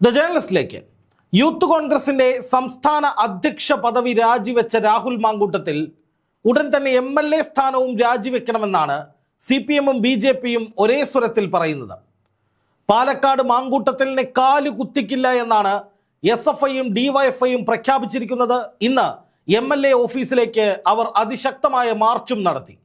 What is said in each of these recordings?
The ജേർണലിസ്റ്റിലേക്ക് youth കോൺഗ്രസിന്റെ സംസ്ഥാന അധ്യക്ഷ പദവി രാജിവെച്ച രാഹുൽ മാങ്കൂട്ടത്തിൽ ഉടൻ തന്നെ എം എൽ എ സ്ഥാനവും രാജിവെക്കണമെന്നാണ് സി പി എമ്മും ബി ജെ പിയും ഒരേ സ്വരത്തിൽ പറയുന്നത്. പാലക്കാട് മാങ്കൂട്ടത്തിലിനെ കാൽ കുത്തിക്കില്ല എന്നാണ് എസ് എഫ് ഐയും ഡിവൈഎഫ്ഐയും പ്രഖ്യാപിച്ചിരിക്കുന്നത്. ഇന്ന് എം എൽ എ ഓഫീസിലേക്ക് അവർ അതിശക്തമായ മാർച്ചും നടത്തി.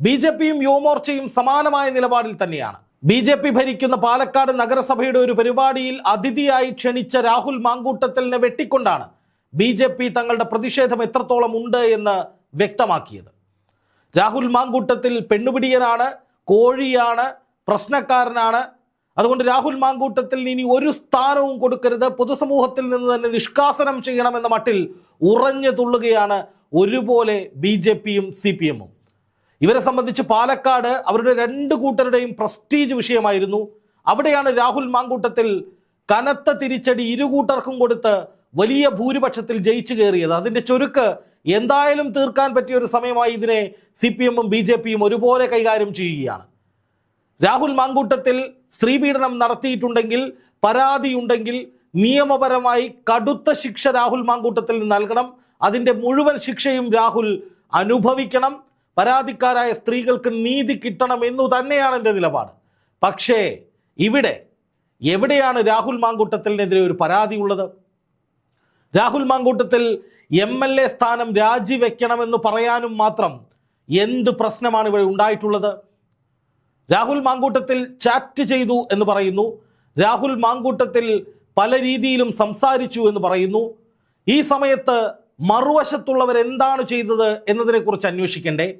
ബി ജെ പിയും യുവമോർച്ചയും സമാനമായ നിലപാടിൽ തന്നെയാണ്. ബി ജെ പി ഭരിക്കുന്ന പാലക്കാട് നഗരസഭയുടെ ഒരു പരിപാടിയിൽ അതിഥിയായി ക്ഷണിച്ച രാഹുൽ മാങ്കൂട്ടത്തലിനെ വെട്ടിക്കൊണ്ടാണ് ബി ജെ പി തങ്ങളുടെ പ്രതിഷേധം എത്രത്തോളം ഉണ്ട് എന്ന് വ്യക്തമാക്കിയത്. രാഹുൽ മാങ്കൂട്ടത്തിൽ പെണ്ണുപിടിയനാണ് കോഴിയാണ് പ്രശ്നക്കാരനാണ്. അതുകൊണ്ട് രാഹുൽ മാങ്കൂട്ടത്തിൽ ഇനി ഒരു സ്ഥാനവും കൊടുക്കരുത്. പൊതുസമൂഹത്തിൽ നിന്ന് തന്നെ നിഷ്കാസനം ചെയ്യണമെന്ന മട്ടിൽ ഉറഞ്ഞു തുള്ളുകയാണ് ഒരുപോലെ ബി ജെ പിയും സി പി എമ്മും. ഇവരെ സംബന്ധിച്ച് പാലക്കാട് അവരുടെ രണ്ട് കൂട്ടരുടെയും പ്രസ്റ്റീജ് വിഷയമായിരുന്നു. അവിടെയാണ് രാഹുൽ മാങ്കൂട്ടത്തിൽ കനത്ത തിരിച്ചടി ഇരു കൂട്ടർക്കും കൊടുത്ത് വലിയ ഭൂരിപക്ഷത്തിൽ ജയിച്ചു കയറിയത്. അതിന്റെ ചുരുക്ക് എന്തായാലും തീർക്കാൻ പറ്റിയ ഒരു സമയമായി ഇതിനെ സി പി എമ്മും ബി ജെ പിയും ഒരുപോലെ കൈകാര്യം ചെയ്യുകയാണ്. രാഹുൽ മാങ്കൂട്ടത്തിൽ സ്ത്രീപീഡനം നടത്തിയിട്ടുണ്ടെങ്കിൽ പരാതിയുണ്ടെങ്കിൽ നിയമപരമായി കടുത്ത ശിക്ഷ രാഹുൽ മാങ്കൂട്ടത്തിൽ നൽകണം. അതിന്റെ മുഴുവൻ ശിക്ഷയും രാഹുൽ അനുഭവിക്കണം. പരാതിക്കാരായ സ്ത്രീകൾക്ക് നീതി കിട്ടണം എന്നു തന്നെയാണ് എന്റെ നിലപാട്. പക്ഷേ ഇവിടെ എവിടെയാണ് രാഹുൽ മാങ്കൂട്ടത്തിനെതിരെ ഒരു പരാതി ഉള്ളത്? Rahul Mamkoottathil M L A സ്ഥാനം രാജിവെക്കണമെന്ന് പറയാനും മാത്രം എന്ത് പ്രശ്നമാണ് ഇവിടെ ഉണ്ടായിട്ടുള്ളത്? രാഹുൽ മാങ്കൂട്ടത്തിൽ ചാറ്റ് ചെയ്തു എന്ന് പറയുന്നു. രാഹുൽ മാങ്കൂട്ടത്തിൽ പല രീതിയിലും സംസാരിച്ചു എന്ന് പറയുന്നു. ഈ സമയത്ത് മറുവശത്തുള്ളവർ എന്താണ് ചെയ്തത് എന്നതിനെക്കുറിച്ച് അന്വേഷിക്കണ്ടേ?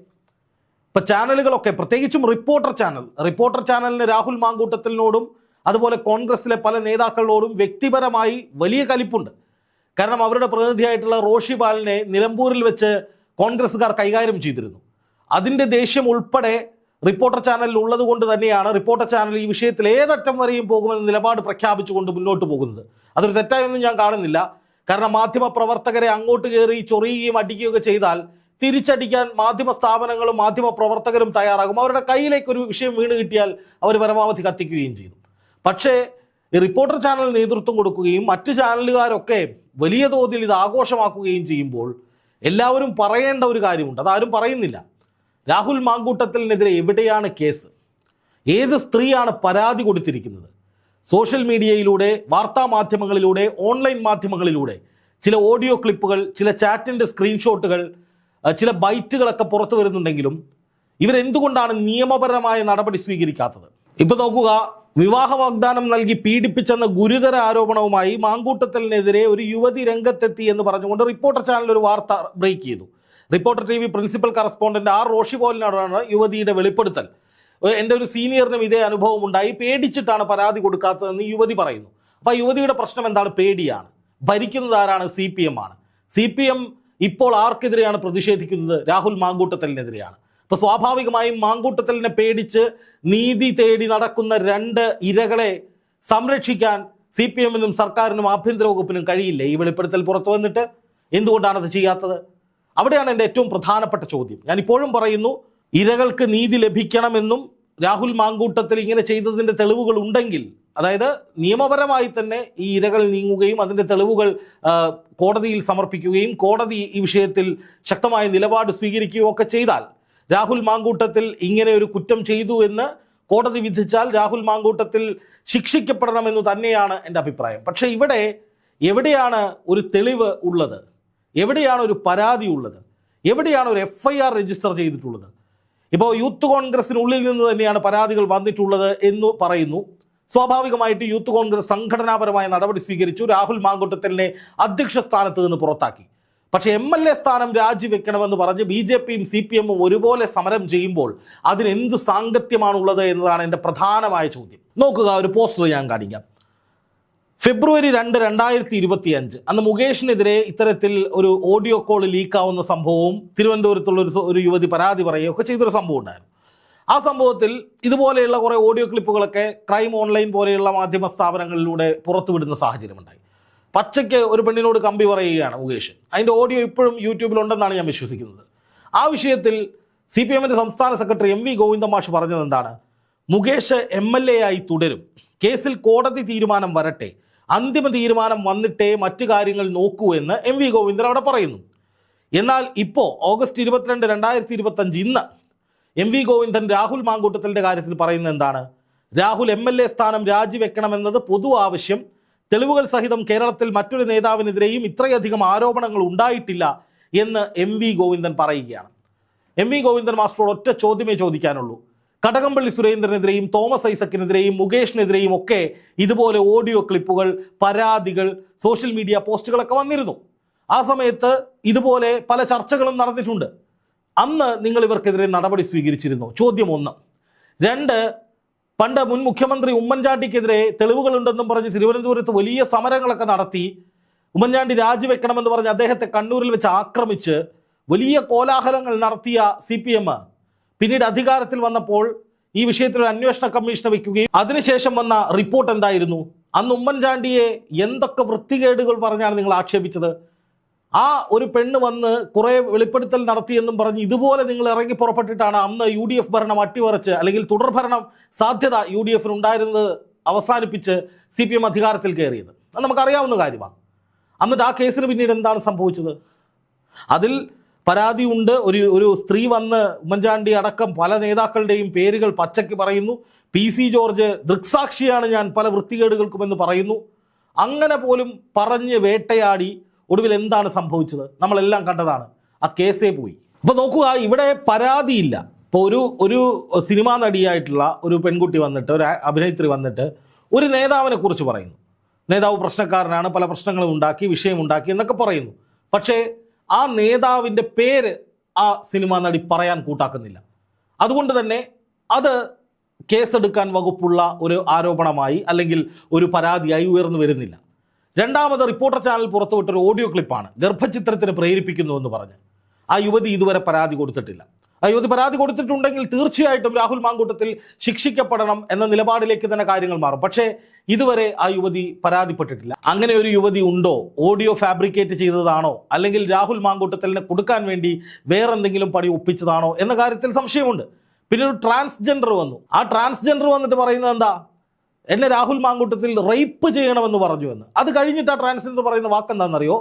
ഇപ്പൊ ചാനലുകളൊക്കെ പ്രത്യേകിച്ചും റിപ്പോർട്ടർ ചാനൽ. റിപ്പോർട്ടർ ചാനലിന് രാഹുൽ മാങ്കൂട്ടത്തിനോടും അതുപോലെ കോൺഗ്രസിലെ പല നേതാക്കളോടും വ്യക്തിപരമായി വലിയ കലിപ്പുണ്ട്. കാരണം അവരുടെ പ്രതിനിധിയായിട്ടുള്ള റോഷി ബാലിനെ നിലമ്പൂരിൽ വെച്ച് കോൺഗ്രസ്സുകാർ കൈകാര്യം ചെയ്തിരുന്നു. അതിന്റെ ദേഷ്യം ഉൾപ്പെടെ റിപ്പോർട്ടർ ചാനലിൽ ഉള്ളത് കൊണ്ട് തന്നെയാണ് റിപ്പോർട്ടർ ചാനൽ ഈ വിഷയത്തിൽ ഏതറ്റം വരെയും പോകുമെന്ന നിലപാട് പ്രഖ്യാപിച്ചുകൊണ്ട് മുന്നോട്ട് പോകുന്നത്. അതൊരു തെറ്റായൊന്നും ഞാൻ കാണുന്നില്ല. കാരണം മാധ്യമ പ്രവർത്തകരെ അങ്ങോട്ട് കയറി ചൊറിയുകയും അടിക്കുകയൊക്കെ ചെയ്താൽ തിരിച്ചടിക്കാൻ മാധ്യമ സ്ഥാപനങ്ങളും മാധ്യമ പ്രവർത്തകരും തയ്യാറാകും. അവരുടെ കയ്യിലേക്ക് ഒരു വിഷയം വീണ് കിട്ടിയാൽ അവർ പരമാവധി കത്തിക്കുകയും ചെയ്തു പക്ഷേ റിപ്പോർട്ടർ ചാനൽ നേതൃത്വം കൊടുക്കുകയും മറ്റ് ചാനലുകാരൊക്കെ വലിയ തോതിൽ ഇത് ആഘോഷമാക്കുകയും ചെയ്യുമ്പോൾ എല്ലാവരും പറയേണ്ട ഒരു കാര്യമുണ്ട്. അതാരും പറയുന്നില്ല. രാഹുൽ മാങ്കൂട്ടത്തിനെതിരെ എവിടെയാണ് കേസ്? ഏത് സ്ത്രീയാണ് പരാതി കൊടുത്തിരിക്കുന്നത്? സോഷ്യൽ മീഡിയയിലൂടെ വാർത്താ മാധ്യമങ്ങളിലൂടെ ഓൺലൈൻ മാധ്യമങ്ങളിലൂടെ ചില ഓഡിയോ ക്ലിപ്പുകൾ ചില ചാറ്റിന്റെ സ്ക്രീൻഷോട്ടുകൾ ചില ബൈറ്റുകളൊക്കെ പുറത്തു വരുന്നുണ്ടെങ്കിലും ഇവരെന്തുകൊണ്ടാണ് നിയമപരമായ നടപടി സ്വീകരിക്കാത്തത്? ഇപ്പൊ നോക്കുക വിവാഹ വാഗ്ദാനം നൽകി പീഡിപ്പിച്ചെന്ന ഗുരുതര ആരോപണവുമായി മാങ്കൂട്ടത്തലിനെതിരെ ഒരു യുവതി രംഗത്തെത്തി എന്ന് പറഞ്ഞുകൊണ്ട് റിപ്പോർട്ടർ ചാനൽ ഒരു വാർത്ത ബ്രേക്ക് ചെയ്തു. Reporter T V principal correspondent R Roshi പോലിനോടാണ് യുവതിയുടെ വെളിപ്പെടുത്തൽ. എന്റെ ഒരു സീനിയറിനും ഇതേ അനുഭവം ഉണ്ടായി. പേടിച്ചിട്ടാണ് പരാതി കൊടുക്കാത്തതെന്ന് യുവതി പറയുന്നു. അപ്പൊ ആ യുവതിയുടെ പ്രശ്നം എന്താണ്? പേടിയാണ്. ഭരിക്കുന്നത് ആരാണ്? സി പി എം ആണ്. സി പി എം ഇപ്പോൾ ആർക്കെതിരെയാണ് പ്രതിഷേധിക്കുന്നത്? രാഹുൽ മാങ്കൂട്ടത്തലിനെതിരെയാണ്. അപ്പൊ സ്വാഭാവികമായും മാങ്കൂട്ടത്തലിനെ പേടിച്ച് നീതി തേടി നടക്കുന്ന രണ്ട് ഇരകളെ സംരക്ഷിക്കാൻ സി പി എമ്മിനും സർക്കാരിനും ആഭ്യന്തര വകുപ്പിനും കഴിയില്ല? ഈ വെളിപ്പെടുത്തൽ പുറത്തു വന്നിട്ട് എന്തുകൊണ്ടാണ് അത് ചെയ്യാത്തത്? അവിടെയാണ് എന്റെ ഏറ്റവും പ്രധാനപ്പെട്ട ചോദ്യം. ഞാൻ ഇപ്പോഴും പറയുന്നു ഇരകൾക്ക് നീതി ലഭിക്കണമെന്നും രാഹുൽ മാങ്കൂട്ടത്തിൽ ഇങ്ങനെ ചെയ്തതിന്റെ തെളിവുകൾ ഉണ്ടെങ്കിൽ അതായത് നിയമപരമായി തന്നെ ഈ ഇരകൾ നീങ്ങുകയും അതിന്റെ തെളിവുകൾ കോടതിയിൽ സമർപ്പിക്കുകയും കോടതി ഈ വിഷയത്തിൽ ശക്തമായ നിലപാട് സ്വീകരിക്കുകയും ഒക്കെ ചെയ്താൽ രാഹുൽ മാങ്കൂട്ടത്തിൽ ഇങ്ങനെ ഒരു കുറ്റം ചെയ്തു എന്ന് കോടതി വിധിച്ചാൽ രാഹുൽ മാങ്കൂട്ടത്തിൽ ശിക്ഷിക്കപ്പെടണമെന്ന് തന്നെയാണ് എന്റെ അഭിപ്രായം. പക്ഷേ ഇവിടെ എവിടെയാണ് ഒരു തെളിവ് ഉള്ളത്? എവിടെയാണ് ഒരു പരാതി ഉള്ളത്? എവിടെയാണ് ഒരു എഫ് ഐ ആർ രജിസ്റ്റർ ചെയ്തിട്ടുള്ളത്? ഇപ്പോൾ യൂത്ത് കോൺഗ്രസിനുള്ളിൽ നിന്ന് തന്നെയാണ് പരാതികൾ വന്നിട്ടുള്ളത് എന്ന് പറയുന്നു. സ്വാഭാവികമായിട്ട് യൂത്ത് കോൺഗ്രസ് സംഘടനാപരമായ നടപടി സ്വീകരിച്ചു. രാഹുൽ മാങ്കുട്ടത്തലിനെ അധ്യക്ഷ സ്ഥാനത്ത് നിന്ന് പുറത്താക്കി. പക്ഷേ എം എൽ എ സ്ഥാനം രാജിവെക്കണമെന്ന് പറഞ്ഞ് ബി ജെ പിയും സി പി എമ്മും ഒരുപോലെ സമരം ചെയ്യുമ്പോൾ അതിനെന്ത് സാങ്കത്യമാണുള്ളത് എന്നതാണ് എന്റെ പ്രധാനമായ ചോദ്യം. നോക്കുക ഒരു പോസ്റ്റർ ഞാൻ കാണിക്കാം. ഫെബ്രുവരി രണ്ട് രണ്ടായിരത്തി ഇരുപത്തി അഞ്ച് അന്ന് മുകേഷിനെതിരെ ഇത്തരത്തിൽ ഒരു ഓഡിയോ കോൾ ലീക്കാവുന്ന സംഭവവും തിരുവനന്തപുരത്തുള്ള ഒരു ഒരു യുവതി പരാതി പറയുകയൊക്കെ ചെയ്തൊരു സംഭവം ഉണ്ടായിരുന്നു. ആ സംഭവത്തിൽ ഇതുപോലെയുള്ള കുറേ ഓഡിയോ ക്ലിപ്പുകളൊക്കെ ക്രൈം ഓൺലൈൻ പോലെയുള്ള മാധ്യമ സ്ഥാപനങ്ങളിലൂടെ പുറത്തുവിടുന്ന സാഹചര്യമുണ്ടായി. പച്ചയ്ക്ക് ഒരു പെണ്ണിനോട് കമ്പി പറയുകയാണ് മുകേഷ്. അതിന്റെ ഓഡിയോ ഇപ്പോഴും യൂട്യൂബിലുണ്ടെന്നാണ് ഞാൻ വിശ്വസിക്കുന്നത്. ആ വിഷയത്തിൽ സി പി എമ്മിന്റെ സംസ്ഥാന സെക്രട്ടറി എം വി ഗോവിന്ദമാഷ് പറഞ്ഞത് എന്താണ്? മുകേഷ് എം എൽ എ ആയി തുടരും. കേസിൽ കോടതി തീരുമാനം വരട്ടെ. അന്തിമ തീരുമാനം വന്നിട്ടേ മറ്റു കാര്യങ്ങൾ നോക്കൂ എന്ന് എം വി ഗോവിന്ദൻ അവിടെ പറയുന്നു. എന്നാൽ ഇപ്പോൾ ഓഗസ്റ്റ് ഇരുപത്തിരണ്ട് രണ്ടായിരത്തി ഇരുപത്തഞ്ച് ഇന്ന് എം വി ഗോവിന്ദൻ രാഹുൽ മാങ്കൂട്ടത്തിന്റെ കാര്യത്തിൽ പറയുന്നത് എന്താണ്? രാഹുൽ എം എൽ എ സ്ഥാനം രാജിവെക്കണമെന്നത് പൊതു ആവശ്യം. തെളിവുകൾ സഹിതം കേരളത്തിൽ മറ്റൊരു നേതാവിനെതിരെയും ഇത്രയധികം ആരോപണങ്ങൾ ഉണ്ടായിട്ടില്ല എന്ന് എം വി ഗോവിന്ദൻ പറയുകയാണ്. എം വി ഗോവിന്ദൻ മാസ്റ്ററോട് ഒറ്റ ചോദ്യമേ ചോദിക്കാനുള്ളൂ. കടകംപള്ളി സുരേന്ദ്രനെതിരെയും തോമസ് ഐസക്കിനെതിരെയും മുകേഷിനെതിരെയും ഒക്കെ ഇതുപോലെ ഓഡിയോ ക്ലിപ്പുകൾ പരാതികൾ സോഷ്യൽ മീഡിയ പോസ്റ്റുകളൊക്കെ വന്നിരുന്നു. ആ സമയത്ത് ഇതുപോലെ പല ചർച്ചകളും നടന്നിട്ടുണ്ട്. അന്ന് നിങ്ങൾ ഇവർക്കെതിരെ നടപടി സ്വീകരിച്ചിരുന്നു? ചോദ്യം ഒന്ന്. രണ്ട് പണ്ട് മുൻ മുഖ്യമന്ത്രി ഉമ്മൻചാണ്ടിക്കെതിരെ തെളിവുകളുണ്ടെന്നും പറഞ്ഞ് തിരുവനന്തപുരത്ത് വലിയ സമരങ്ങളൊക്കെ നടത്തി ഉമ്മൻചാണ്ടി രാജിവെക്കണമെന്ന് പറഞ്ഞ് അദ്ദേഹത്തെ കണ്ണൂരിൽ വെച്ച് ആക്രമിച്ച് വലിയ കോലാഹലങ്ങൾ നടത്തിയ സി പിന്നീട് അധികാരത്തിൽ വന്നപ്പോൾ ഈ വിഷയത്തിൽ ഒരു അന്വേഷണ കമ്മീഷനെ വയ്ക്കുകയും അതിനുശേഷം വന്ന റിപ്പോർട്ട് എന്തായിരുന്നു? അന്ന് ഉമ്മൻചാണ്ടിയെ എന്തൊക്കെ വൃത്തികേടുകൾ പറഞ്ഞാണ് നിങ്ങൾ ആക്ഷേപിച്ചത്? ആ ഒരു പെണ്ണ് വന്ന് കുറെ വെളിപ്പെടുത്തൽ നടത്തിയെന്നും പറഞ്ഞ് ഇതുപോലെ നിങ്ങൾ ഇറങ്ങി പുറപ്പെട്ടിട്ടാണ് അന്ന് യു ഡി എഫ് ഭരണം അട്ടിമറിച്ച് അല്ലെങ്കിൽ തുടർഭരണം സാധ്യത യു ഡി എഫിന് ഉണ്ടായിരുന്നത് അവസാനിപ്പിച്ച് സി പി എം അധികാരത്തിൽ കയറിയത്. അത് നമുക്കറിയാവുന്ന കാര്യമാണ്. എന്നിട്ട് ആ കേസിന് പിന്നീട് എന്താണ് സംഭവിച്ചത്? അതിൽ പരാതി ഉണ്ട്. ഒരു ഒരു സ്ത്രീ വന്ന് ഉമ്മൻചാണ്ടി അടക്കം പല നേതാക്കളുടെയും പേരുകൾ പച്ചയ്ക്ക് പറയുന്നു. പി സി ജോർജ് ദൃക്സാക്ഷിയാണ് ഞാൻ പല വൃത്തികേടുകൾക്കുമെന്ന് പറയുന്നു. അങ്ങനെ പോലും പറഞ്ഞ് വേട്ടയാടി ഒടുവിൽ എന്താണ് സംഭവിച്ചത്? നമ്മളെല്ലാം കണ്ടതാണ്. ആ കേസേ പോയി. അപ്പോൾ നോക്കുക ഇവിടെ പരാതിയില്ല. ഇപ്പോൾ ഒരു ഒരു സിനിമാ നടിയായിട്ടുള്ള ഒരു പെൺകുട്ടി വന്നിട്ട് ഒരു അഭിനേത്രി വന്നിട്ട് ഒരു നേതാവിനെ കുറിച്ച് പറയുന്നു. നേതാവ് പ്രശ്നക്കാരനാണ് പല പ്രശ്നങ്ങളും ഉണ്ടാക്കി വിഷയമുണ്ടാക്കി എന്നൊക്കെ പറയുന്നു. പക്ഷേ ആ നേതാവിന്റെ പേര് ആ സിനിമാ നടി പറയാൻ കൂട്ടാക്കുന്നില്ല. അതുകൊണ്ട് തന്നെ അത് കേസെടുക്കാൻ വകുപ്പുള്ള ഒരു ആരോപണമായി അല്ലെങ്കിൽ ഒരു പരാതിയായി ഉയർന്നു വരുന്നില്ല. രണ്ടാമത് റിപ്പോർട്ടർ ചാനൽ പുറത്തുവിട്ടൊരു ഓഡിയോ ക്ലിപ്പാണ് ഗർഭചിത്രത്തിന് പ്രേരിപ്പിക്കുന്നു എന്ന് പറഞ്ഞ്. ആ യുവതി ഇതുവരെ പരാതി കൊടുത്തിട്ടില്ല. ആ യുവതി പരാതി കൊടുത്തിട്ടുണ്ടെങ്കിൽ തീർച്ചയായിട്ടും രാഹുൽ മാങ്കൂട്ടത്തിൽ ശിക്ഷിക്കപ്പെടണം എന്ന നിലപാടിലേക്ക് തന്നെ കാര്യങ്ങൾ മാറും. പക്ഷേ ഇതുവരെ ആ യുവതി പരാതിപ്പെട്ടിട്ടില്ല. അങ്ങനെ ഒരു യുവതി ഉണ്ടോ? ഓഡിയോ ഫാബ്രിക്കേറ്റ് ചെയ്തതാണോ? അല്ലെങ്കിൽ രാഹുൽ മാങ്കൂട്ടത്തിലിനെ കൊടുക്കാൻ വേണ്ടി വേറെന്തെങ്കിലും പണി ഒപ്പിച്ചതാണോ? എന്ന കാര്യത്തിൽ സംശയമുണ്ട്. പിന്നെ ഒരു ട്രാൻസ്ജെൻഡർ വന്നു. ആ ട്രാൻസ്ജെൻഡർ വന്നിട്ട് പറയുന്നത് എന്താ? എന്നെ രാഹുൽ മാങ്കൂട്ടത്തിൽ റേപ്പ് ചെയ്യണമെന്ന് പറഞ്ഞു എന്ന്. അത് കഴിഞ്ഞിട്ട് ആ ട്രാൻസ്ജെൻഡർ പറയുന്ന വാക്കെന്താണെന്നറിയോ?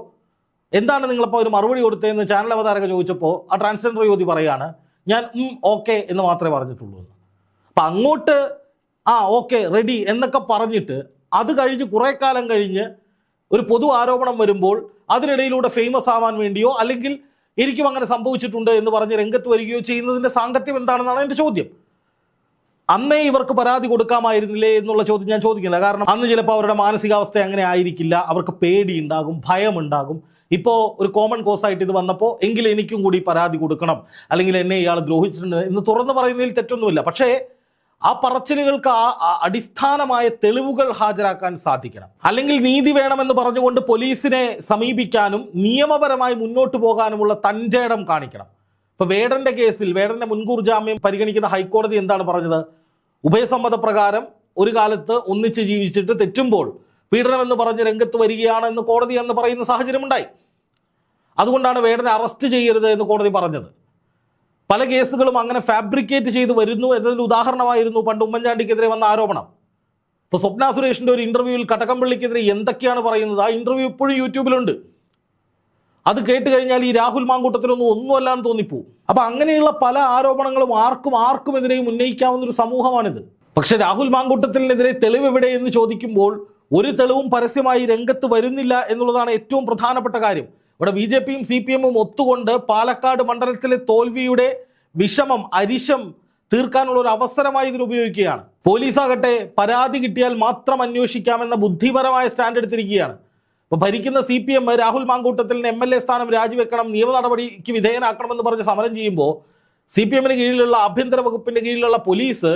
എന്താണ് നിങ്ങളിപ്പോൾ ഒരു മറുപടി കൊടുത്തതെന്ന് ചാനൽ അവതാരക ചോദിച്ചപ്പോൾ ആ ട്രാൻസ്ജെൻഡർ യുവതി പറയാണ് ഞാൻ ഓക്കെ എന്ന് മാത്രമേ പറഞ്ഞിട്ടുള്ളൂ എന്ന്. അപ്പം അങ്ങോട്ട് ആ ഓക്കെ റെഡി എന്നൊക്കെ പറഞ്ഞിട്ട് അത് കഴിഞ്ഞ് കുറേ കാലം കഴിഞ്ഞ് ഒരു പൊതു ആരോപണം വരുമ്പോൾ അതിനിടയിലൂടെ ഫേമസ് ആവാൻ വേണ്ടിയോ അല്ലെങ്കിൽ എനിക്കും അങ്ങനെ സംഭവിച്ചിട്ടുണ്ട് എന്ന് പറഞ്ഞ് രംഗത്ത് വരികയോ ചെയ്യുന്നതിന്റെ സാങ്കത്യം എന്താണെന്നാണ് എന്റെ ചോദ്യം. അന്നേ ഇവർക്ക് പരാതി കൊടുക്കാമായിരുന്നില്ലേ എന്നുള്ള ചോദ്യം ഞാൻ ചോദിക്കില്ല. കാരണം അന്ന് ചിലപ്പോൾ അവരുടെ മാനസികാവസ്ഥ അങ്ങനെ ആയിരിക്കില്ല. അവർക്ക് പേടിയുണ്ടാകും ഭയമുണ്ടാകും. ഇപ്പോൾ ഒരു കോമൺ കോസായിട്ട് ഇത് വന്നപ്പോൾ എങ്കിൽ എനിക്കും കൂടി പരാതി കൊടുക്കണം. അല്ലെങ്കിൽ എന്നെ ഇയാൾ ദ്രോഹിച്ചിട്ടുണ്ട് എന്ന് തുറന്നു പറയുന്നതിൽ തെറ്റൊന്നുമില്ല. പക്ഷേ ആ പറച്ചിലുകൾക്ക് ആ അടിസ്ഥാനമായ തെളിവുകൾ ഹാജരാക്കാൻ സാധിക്കണം. അല്ലെങ്കിൽ നീതി വേണമെന്ന് പറഞ്ഞുകൊണ്ട് പോലീസിനെ സമീപിക്കാനും നിയമപരമായി മുന്നോട്ട് പോകാനുമുള്ള തന്റെ ഇടം കാണിക്കണം. ഇപ്പൊ വേടന്റെ കേസിൽ വേടന്റെ മുൻകൂർ ജാമ്യം പരിഗണിക്കുന്ന ഹൈക്കോടതി എന്താണ് പറഞ്ഞത്? ഉഭയസമ്മത പ്രകാരം ഒരു കാലത്ത് ഒന്നിച്ച് ജീവിച്ചിട്ട് തെറ്റുമ്പോൾ പീഡനം എന്ന് പറഞ്ഞ് രംഗത്ത് വരികയാണ് എന്ന് കോടതി എന്ന് പറയുന്ന സാഹചര്യമുണ്ടായി. അതുകൊണ്ടാണ് വേടനെ അറസ്റ്റ് ചെയ്യരുത് എന്ന് കോടതി പറഞ്ഞത്. പല കേസുകളും അങ്ങനെ ഫാബ്രിക്കേറ്റ് ചെയ്ത് വരുന്നു എന്നതിന് ഉദാഹരണമായിരുന്നു പണ്ട് ഉമ്മൻചാണ്ടിക്കെതിരെ വന്ന ആരോപണം. ഇപ്പോൾ സ്വപ്ന സുരേഷിന്റെ ഒരു ഇന്റർവ്യൂവിൽ കടകംപള്ളിക്കെതിരെ എന്തൊക്കെയാണ് പറയുന്നത്? ആ ഇന്റർവ്യൂ ഇപ്പോഴും യൂട്യൂബിലുണ്ട്. അത് കേട്ട് കഴിഞ്ഞാൽ ഈ രാഹുൽ മാങ്കൂട്ടത്തിലൊന്നും ഒന്നുമല്ലാന്ന് തോന്നിപ്പോവും. അപ്പൊ അങ്ങനെയുള്ള പല ആരോപണങ്ങളും ആർക്കും ആർക്കും എതിരെയും ഉന്നയിക്കാവുന്ന ഒരു സമൂഹമാണിത്. പക്ഷെ രാഹുൽ മാങ്കൂട്ടത്തിനെതിരെ തെളിവ് എവിടെ എന്ന് ചോദിക്കുമ്പോൾ ഒരു തെളിവും പരസ്യമായി രംഗത്ത് വരുന്നില്ല എന്നുള്ളതാണ് ഏറ്റവും പ്രധാനപ്പെട്ട കാര്യം. ഇവിടെ ബി ജെ പിയും സി പി എമ്മും ഒത്തുകൊണ്ട് പാലക്കാട് മണ്ഡലത്തിലെ തോൽവിയുടെ വിഷമം അരിശം തീർക്കാനുള്ള ഒരു അവസരമായി ഇതിന് ഉപയോഗിക്കുകയാണ്. പോലീസാകട്ടെ പരാതി കിട്ടിയാൽ മാത്രം അന്വേഷിക്കാമെന്ന ബുദ്ധിപരമായ സ്റ്റാൻഡ് എടുത്തിരിക്കുകയാണ്. ഇപ്പൊ ഭരിക്കുന്ന സി പി എം രാഹുൽ മാങ്കൂട്ടത്തിലിന് എം എൽ എ സ്ഥാനം രാജിവെക്കണം നിയമ നടപടിക്ക് വിധേയനാക്കണമെന്ന് പറഞ്ഞ് സമരം ചെയ്യുമ്പോൾ സി പി എമ്മിന് കീഴിലുള്ള ആഭ്യന്തര വകുപ്പിന്റെ കീഴിലുള്ള പോലീസ്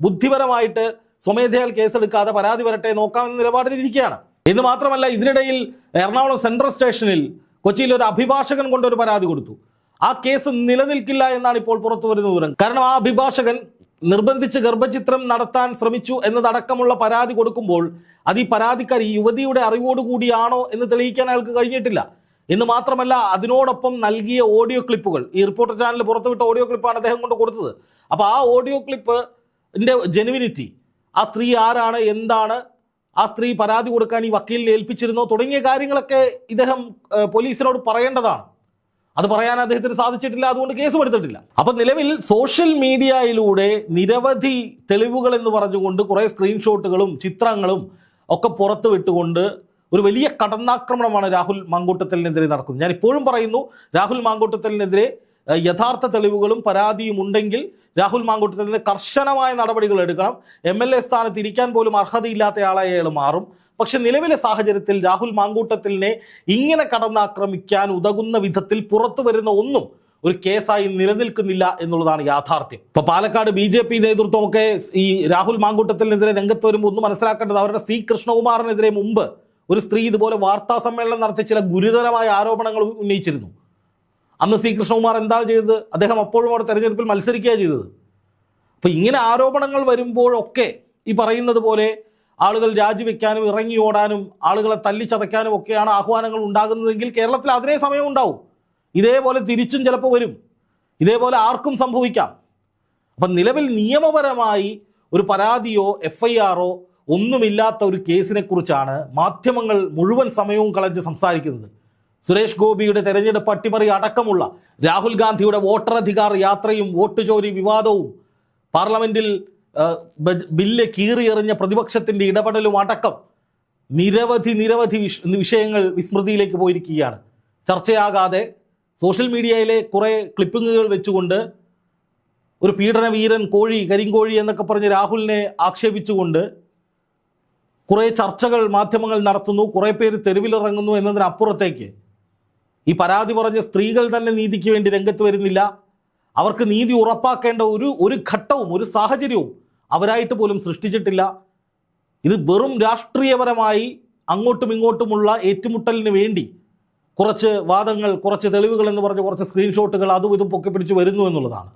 ബുദ്ധിപരമായിട്ട് സ്വമേധയാൽ കേസെടുക്കാതെ പരാതി വരട്ടെ നോക്കാമെന്ന നിലപാടിലിരിക്കുകയാണ്. എന്ന് മാത്രമല്ല ഇതിനിടയിൽ എറണാകുളം സെൻട്രൽ സ്റ്റേഷനിൽ കൊച്ചിയിൽ ഒരു അഭിഭാഷകൻ കൊണ്ടൊരു പരാതി കൊടുത്തു. ആ കേസ് നിലനിൽക്കില്ല എന്നാണ് ഇപ്പോൾ പുറത്തു വരുന്ന വിവരം. കാരണം ആ അഭിഭാഷകൻ നിർബന്ധിച്ച് ഗർഭചിത്രം നടത്താൻ ശ്രമിച്ചു എന്നതടക്കമുള്ള പരാതി കൊടുക്കുമ്പോൾ അത് ഈ പരാതിക്കാരി യുവതിയുടെ അറിവോടുകൂടിയാണോ എന്ന് തെളിയിക്കാൻ അയാൾക്ക് കഴിഞ്ഞിട്ടില്ല. എന്ന് മാത്രമല്ല അതിനോടൊപ്പം നൽകിയ ഓഡിയോ ക്ലിപ്പുകൾ ഈ റിപ്പോർട്ടർ ചാനൽ പുറത്തുവിട്ട ഓഡിയോ ക്ലിപ്പാണ് അദ്ദേഹം കൊണ്ട് കൊടുത്തത്. അപ്പോൾ ആ ഓഡിയോ ക്ലിപ്പ് ജെനുവിനിറ്റി ആ സ്ത്രീ ആരാണ് എന്താണ് ആ സ്ത്രീ പരാതി കൊടുക്കാൻ ഈ വക്കീലിനെ ഏൽപ്പിച്ചിരുന്നോ തുടങ്ങിയ കാര്യങ്ങളൊക്കെ ഇദ്ദേഹം പോലീസിനോട് പറയേണ്ടതാണ്. അത് പറയാൻ അദ്ദേഹത്തിന് സാധിച്ചിട്ടില്ല അതുകൊണ്ട് കേസും എടുത്തിട്ടില്ല അപ്പം നിലവിൽ സോഷ്യൽ മീഡിയയിലൂടെ നിരവധി തെളിവുകൾ എന്ന് പറഞ്ഞുകൊണ്ട് കുറേ സ്ക്രീൻഷോട്ടുകളും ചിത്രങ്ങളും ഒക്കെ പുറത്തു വിട്ടുകൊണ്ട് ഒരു വലിയ കടന്നാക്രമണമാണ് രാഹുൽ മാങ്കൂട്ടത്തലിനെതിരെ നടക്കുന്നത്. ഞാൻ ഇപ്പോഴും പറയുന്നു രാഹുൽ മാങ്കൂട്ടത്തലിനെതിരെ യഥാർത്ഥ തെളിവുകളും പരാതിയും ഉണ്ടെങ്കിൽ രാഹുൽ മാങ്കൂട്ടത്തലിന് കർശനമായ നടപടികൾ എടുക്കണം. എം എൽ എ സ്ഥാനത്ത് ഇരിക്കാൻ പോലും അർഹതയില്ലാത്ത അയാൾ മാറും. പക്ഷെ നിലവിലെ സാഹചര്യത്തിൽ രാഹുൽ മാങ്കൂട്ടത്തിലിനെ ഇങ്ങനെ കടന്നാക്രമിക്കാൻ ഉതകുന്ന വിധത്തിൽ പുറത്തു വരുന്ന ഒന്നും ഒരു കേസായി നിലനിൽക്കുന്നില്ല എന്നുള്ളതാണ് യാഥാർത്ഥ്യം. ഇപ്പൊ പാലക്കാട് ബി ജെ പി നേതൃത്വമൊക്കെ ഈ രാഹുൽ മാങ്കൂട്ടത്തിനെതിരെ രംഗത്ത് വരുമ്പോൾ ഒന്ന് മനസ്സിലാക്കേണ്ടത് അവരുടെ സി കൃഷ്ണകുമാറിനെതിരെ മുമ്പ് ഒരു സ്ത്രീ ഇതുപോലെ വാർത്താ സമ്മേളനം നടത്തി ചില ഗുരുതരമായ ആരോപണങ്ങൾ ഉന്നയിച്ചിരുന്നു. അന്ന് സി കൃഷ്ണകുമാർ എന്താണ് ചെയ്തത്? അദ്ദേഹം അപ്പോഴും അവിടെ തെരഞ്ഞെടുപ്പിൽ മത്സരിക്കുക ചെയ്തത്. അപ്പൊ ഇങ്ങനെ ആരോപണങ്ങൾ വരുമ്പോഴൊക്കെ ഈ പറയുന്നത് പോലെ ആളുകൾ രാജിവെക്കാനും ഇറങ്ങി ഓടാനും ആളുകളെ തല്ലിച്ചതയ്ക്കാനും ഒക്കെയാണ് ആഹ്വാനങ്ങൾ ഉണ്ടാകുന്നതെങ്കിൽ കേരളത്തിൽ അതിനേ സമയം ഉണ്ടാവും. ഇതേപോലെ തിരിച്ചും ചിലപ്പോൾ വരും. ഇതേപോലെ ആർക്കും സംഭവിക്കാം. അപ്പം നിലവിൽ നിയമപരമായി ഒരു പരാതിയോ എഫ് ഐ ആറോ ഒന്നുമില്ലാത്ത ഒരു കേസിനെക്കുറിച്ചാണ് മാധ്യമങ്ങൾ മുഴുവൻ സമയവും കളഞ്ഞ് സംസാരിക്കുന്നത്. സുരേഷ് ഗോപിയുടെ തെരഞ്ഞെടുപ്പ് അട്ടിമറി അടക്കമുള്ള രാഹുൽ ഗാന്ധിയുടെ വോട്ടറധികാർ യാത്രയും വോട്ട് ചോരി വിവാദവും പാർലമെന്റിൽ ബില്ല് കീറിയെറിഞ്ഞ പ്രതിപക്ഷത്തിന്റെ ഇടപെടലും അടക്കം നിരവധി നിരവധി വിഷയങ്ങൾ വിസ്മൃതിയിലേക്ക് പോയിരിക്കുകയാണ്. ചർച്ചയാകാതെ സോഷ്യൽ മീഡിയയിലെ കുറേ ക്ലിപ്പിങ്ങുകൾ വെച്ചുകൊണ്ട് ഒരു പീഡന വീരൻ കോഴി കരിങ്കോഴി എന്നൊക്കെ പറഞ്ഞ് രാഹുലിനെ ആക്ഷേപിച്ചുകൊണ്ട് കുറേ ചർച്ചകൾ മാധ്യമങ്ങൾ നടത്തുന്നു. കുറേ പേര് തെരുവിലിറങ്ങുന്നു എന്നതിനപ്പുറത്തേക്ക്. ഈ പരാതി പറഞ്ഞ സ്ത്രീകൾ തന്നെ നീതിക്ക് വേണ്ടി രംഗത്ത് വരുന്നില്ല. അവർക്ക് നീതി ഉറപ്പാക്കേണ്ട ഒരു ഒരു ഘട്ടവും ഒരു സാഹചര്യവും അവരായിട്ട് പോലും സൃഷ്ടിച്ചിട്ടില്ല. ഇത് വെറും രാഷ്ട്രീയപരമായി അങ്ങോട്ടും ഇങ്ങോട്ടുമുള്ള ഏറ്റുമുട്ടലിന് വേണ്ടി കുറച്ച് വാദങ്ങൾ കുറച്ച് തെളിവുകൾ എന്ന് പറഞ്ഞ് കുറച്ച് സ്ക്രീൻഷോട്ടുകൾ അതും ഇതും പൊക്കിപ്പിടിച്ച് വരുന്നു എന്നുള്ളതാണ്.